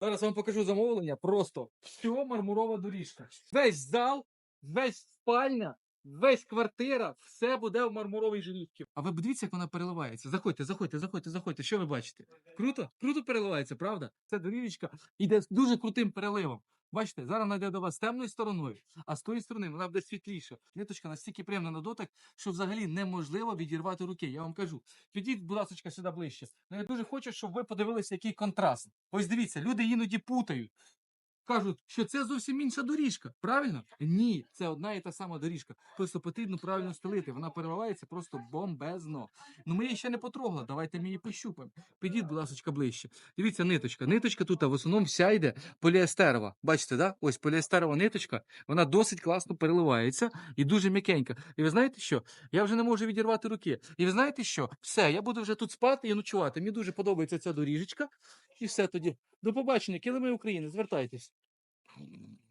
Зараз вам покажу замовлення. Просто все мармурова доріжка. Весь зал, весь спальня, весь квартира, все буде в мармуровій жилівці. А ви подивіться, як вона переливається. Заходьте, заходьте, заходьте, заходьте. Що ви бачите? Круто? Круто переливається, правда? Це доріжечка йде з дуже крутим переливом. Бачите, зараз вона йде до вас темною стороною, а з тої сторони вона буде світліша. Ниточка настільки приємна на дотик, що взагалі неможливо відірвати руки. Я вам кажу. Підіть, будь ласка, сюди ближче. Ну я дуже хочу, щоб ви подивилися, який контраст. Ось дивіться, люди іноді путають. Кажуть, що це зовсім інша доріжка. Правильно? Ні, це одна і та сама доріжка. Просто потрібно правильно стелити. Вона переливається просто бомбезно. Ну ми її ще не потрогали. Давайте ми її пощупаємо. Підіть, будь ласка, ближче. Дивіться, ниточка. Ниточка тут в основному вся йде поліестерова. Бачите, да? Ось поліестерова ниточка. Вона досить класно переливається і дуже м'якенька. І ви знаєте що? Я вже не можу відірвати руки. І ви знаєте що? Все, я буду вже тут спати і ночувати. Мені дуже подобається ця доріжечка. І все тоді. До побачення, килими України, звертайтесь. Mm-hmm.